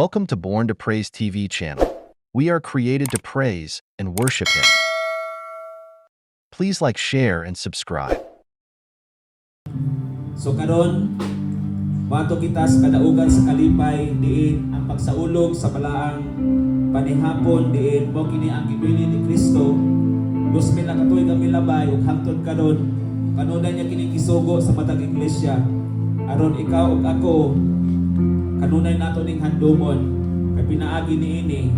Welcome to Born to Praise TV channel. We are created to praise and worship Him. Please like, share, and subscribe. So karon mato kita sa kadaugan sa kalipay diin ang pagsaulog sa balaang panihapon diin mo kini ang gibili ni Kristo 2000 na katuig ang milabay ug hangtod karon kanunay niya kini gisugo sa matag iglesia aron ikaw ug ako kanunay nato ning handumon kay pinaagi niini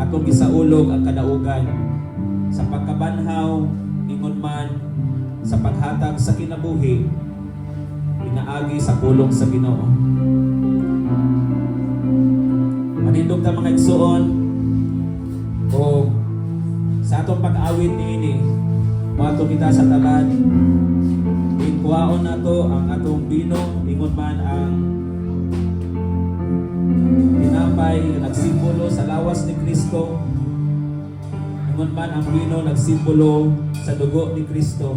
atong gisaulog ang kadaugan sa pagkabanhaw ingon man sa paghatag sa kinabuhi pinaagi sa pulong sa Ginoo. Manindog ta mga igsuon o sa atong pag-awit niini mato kita sa talan Inkuhaon nato ang atong bino ingon man ang nga nagsimbolo sa lawas ni Kristo. Ingon man ang bino nagsimbolo sa dugo ni Kristo.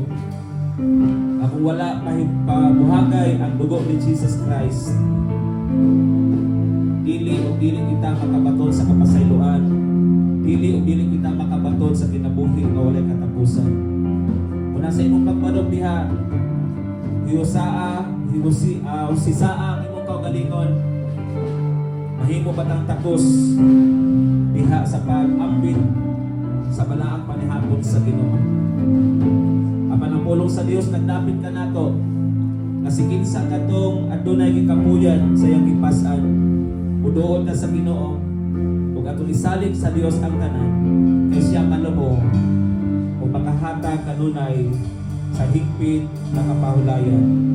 Ang wala pahig- pabuhagay ang dugo ni Jesus Christ, dili o dili kita makabaton sa kapasayloan, dili o dili kita makabaton sa kinabuhi nga walay katapusan. Kung nasa imong pagmadog diha, hiusaa, hiusi, uh, usisaa ang imong kaugalingon, mahimo batang takos diha sa pag-ambit sa balaang panihapon sa Ginoo. Apan ang pulong sa Dios nagdapit ka nato nga si kinsa katong adunay gikapuyan sa iyang gipas-an. Muduol ka sa Ginoo ug atong isalig sa Dios ang tanan kay siya malumo o makahatag kanunay sa higpit na kapahulayan.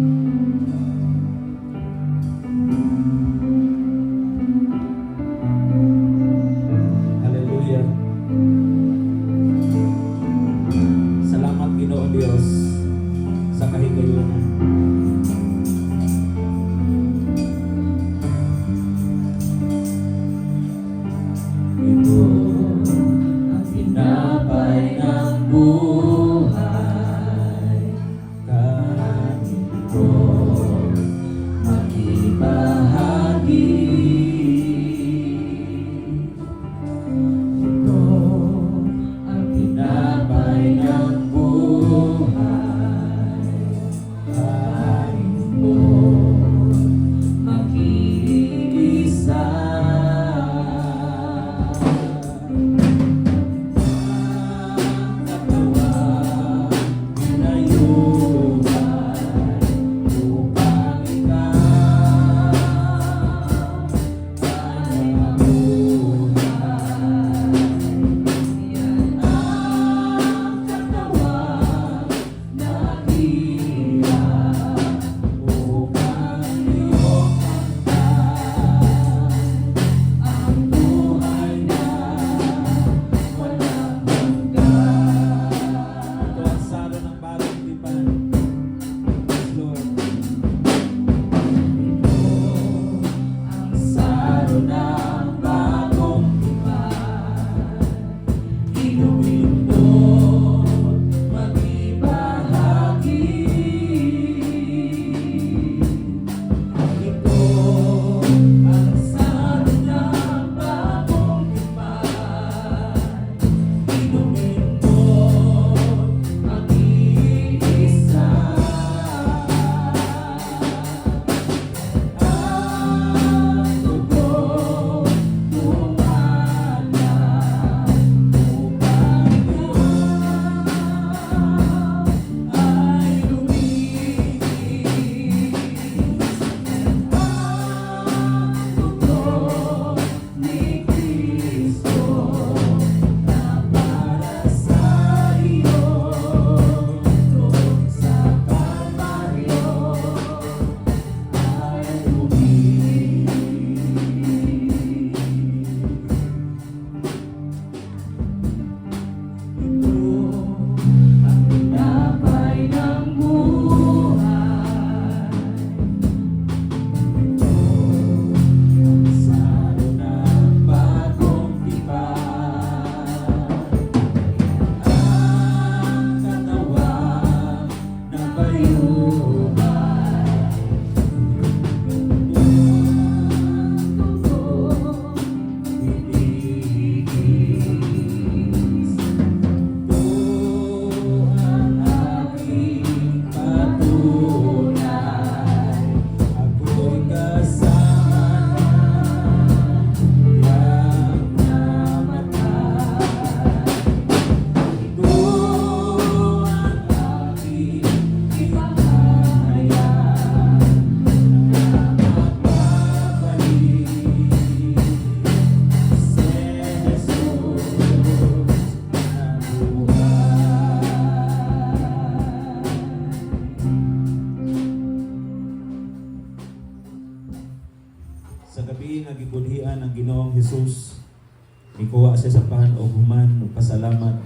Gikuha siya sa pahan o human o pasalamat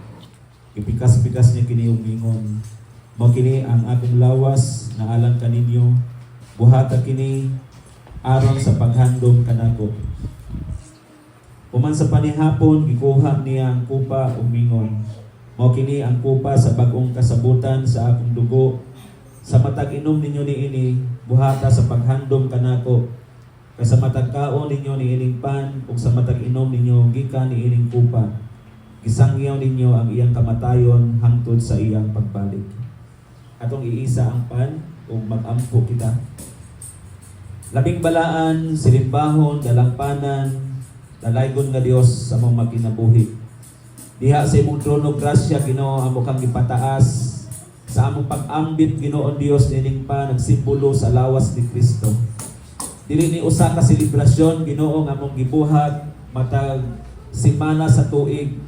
ipikas-pikas niya kini umingon mo kini ang akong lawas na alang kaninyo buhata kini aron sa paghandom kanako Human sa panihapon, gikuha niya ang kupa umingon. Mao kini ang kupa sa bagong kasabutan sa akong dugo. Sa matag inom ninyo ni ini, buhata sa paghandom kanako. Kay sa matag kaon ninyo ni ining pan, ug sa matag inom ninyo gikan ni ining kupa. Gisangyaw ninyo ang iyang kamatayon hangtod sa iyang pagbalik. Atong iisa ang pan ug mag-ampo kita. Labing balaan, silimbahon, dalampanan, dalaygon nga Dios sa mong magkinabuhi. Diha sa imong trono grasya Ginoo amo kang gipataas sa among pag-ambit Ginoo Dios nining pa nagsimbolo sa lawas ni Kristo. Dili ni usa ka selebrasyon Ginoo nga among gibuhat matag simana sa tuig,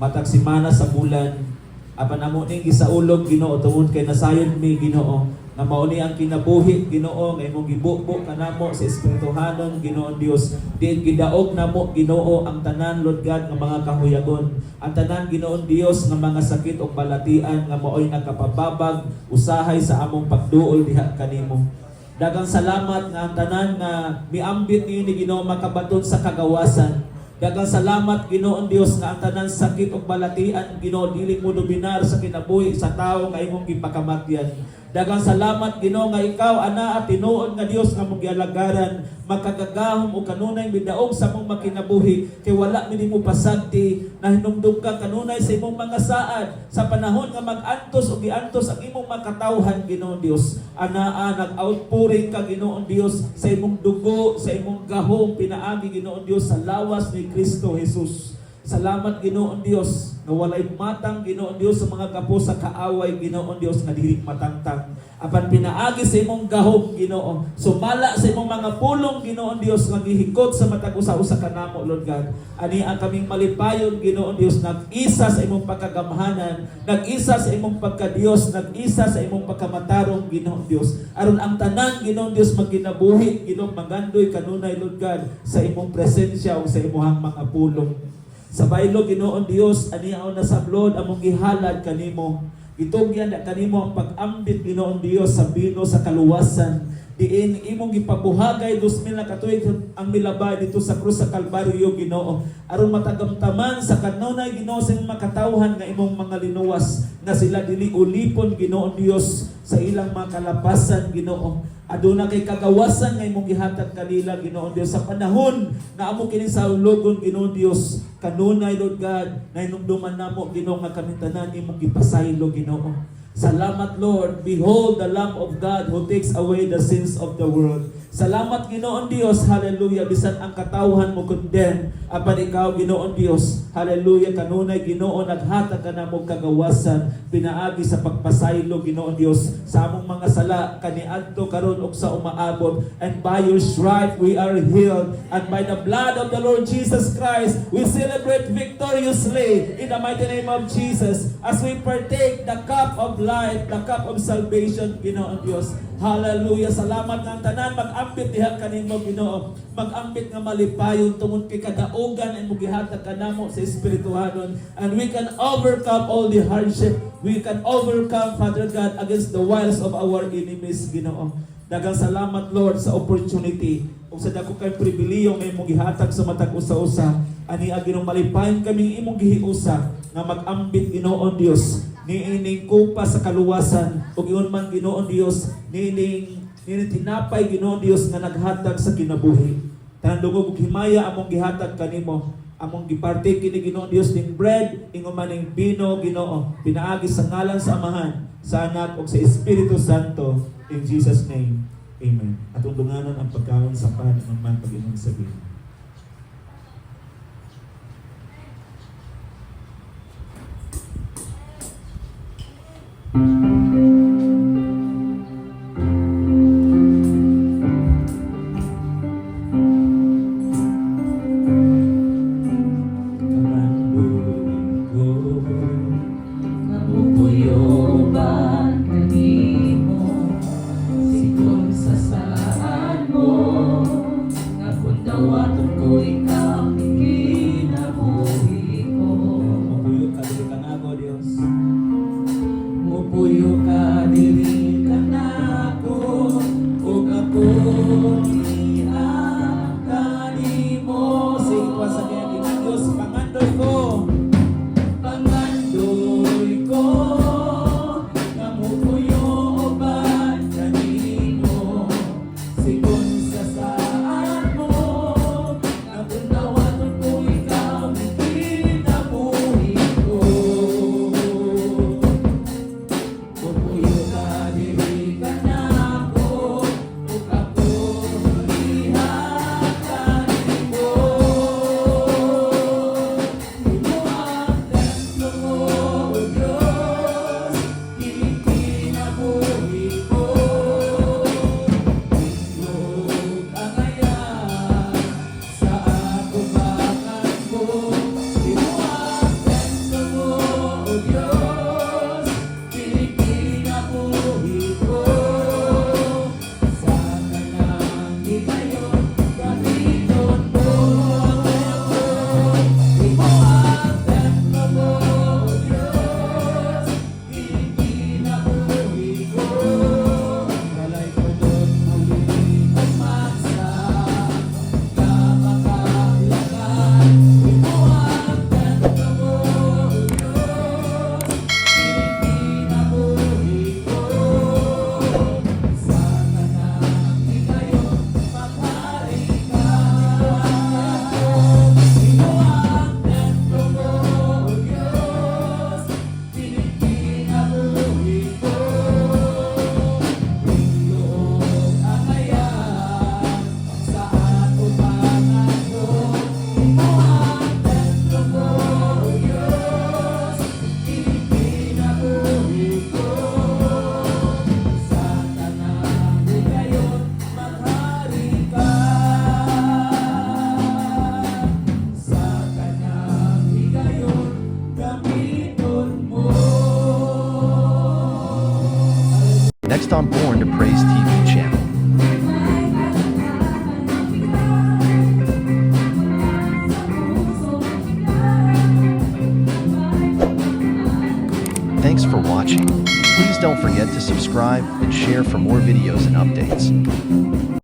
matag simana sa bulan. Apan amo ning gisaulog Ginoo tungod kay nasayon mi Ginoo nga mao ni ang kinabuhi Ginoo nga imong gibubo kanamo sa espirituhanon Ginoo Dios diin gidaog namo Ginoo ang tanan Lord God nga mga kahuyagon. Ang tanan Ginoo Dios nga mga sakit o balatian nga maoy nakapababag usahay sa among pagduol diha kanimo dagang salamat nga ang tanan nga miambit niyo ni Ginoo makabaton sa kagawasan Dagang salamat Ginoon Dios nga ang tanan sakit ug balatian Ginoo dili mo dominar sa kinabuhi sa tawo nga imong gipakamatyan. Dagang salamat Ginoo nga ikaw ana at tinuod nga Dios nga mong gialagaran makagagahom o kanunay midaog sa mong makinabuhi kay wala mi nimo pasagti na hinumdum ka kanunay sa imong mga saad sa panahon nga mag-antos o giantos ang imong makatawhan Ginoo Dios. Anaa nag-outpouring ka Ginoo Dios sa imong dugo, sa imong gahom pinaagi Ginoo Dios sa lawas ni Kristo Jesus. Salamat Ginoon Dios nga walay matang Ginoon Dios sa mga kapo sa kaaway Ginoon Dios nga dili matangtang. Apan pinaagi sa imong gahom Ginoo. Sumala sa imong mga pulong Ginoon Dios nga gihikot sa matag usa-usa kanamo Lord God. Ani ang kaming malipayon Ginoon Dios nag-isa sa imong pagkagamhanan, nag-isa sa imong pagka-Dios, nag-isa sa imong pagkamatarong Ginoon Dios. Aron ang tanan Ginoon Dios magkinabuhi Ginoong magandoy kanunay Lord God sa imong presensya o sa imong mga pulong. Sa baylo Ginoon Dios ani ang nasablod among gihalad kanimo. Gitugyan na kanimo ang pag-ambit Ginoon Dios sa bino sa kaluwasan. Diin imong gipabuhagay 2000 na katuig ang milabay dito sa krus sa Kalbaryo Ginoo. Aron matagamtaman sa kanunay Ginoo sa makatawhan nga imong mga linuwas nga sila dili ulipon Ginoo Dios sa ilang mga kalapasan Ginoo. Aduna kay kagawasan nga imong gihatag kanila Ginoo Dios sa panahon nga amo kini sa ulogon Ginoo Dios kanunay Lord God na inumduman namo Ginoo nga kami tanan imong gipasaylo Ginoo. Salamat Lord, behold the Lamb of God who takes away the sins of the world. Salamat Ginoon Dios, hallelujah, bisan ang katawhan mo condemn, apan ikaw Ginoon Dios, hallelujah, kanunay Ginoo naghatag ka na mo kagawasan, pinaagi sa pagpasaylo Ginoon Dios, sa among mga sala, kaniadto karon ug sa umaabot, and by your stripe we are healed, and by the blood of the Lord Jesus Christ, we celebrate victoriously in the mighty name of Jesus, as we partake the cup of life, the cup of salvation, Ginoon Dios. Hallelujah. Salamat ng tanan mag-ambit diha kanimo Ginoo. Mag-ambit nga malipayon tungod kay kadaugan ay mugihatag kanamo sa espirituhanon and we can overcome all the hardship. We can overcome Father God against the wiles of our enemies Ginoo. Dagang salamat Lord sa opportunity ug sa dako kay pribiliyo imong gihatag sa matag usa-usa ani aginong malipayon kaming imong gihiusa nga mag-ambit Ginoon Dios niining kupa sa kaluwasan ug iyon man Ginoon Dios niining niining tinapay Ginoon Dios nga naghatag sa kinabuhi. Tanan dungog ug himaya among gihatag kanimo. Among gipartake kini Ginoon Dios ning bread ingon man ning bino Ginoo. Pinaagi sa ngalan sa Amahan sa Anak ug sa Espiritu Santo in Jesus name. Amen. Atong dunganan ang pagkaon sa pan ingon man pag-inom sa bino. Next on Born to Praise TV channel. Thanks for watching. Please don't forget to subscribe and share for more videos and updates.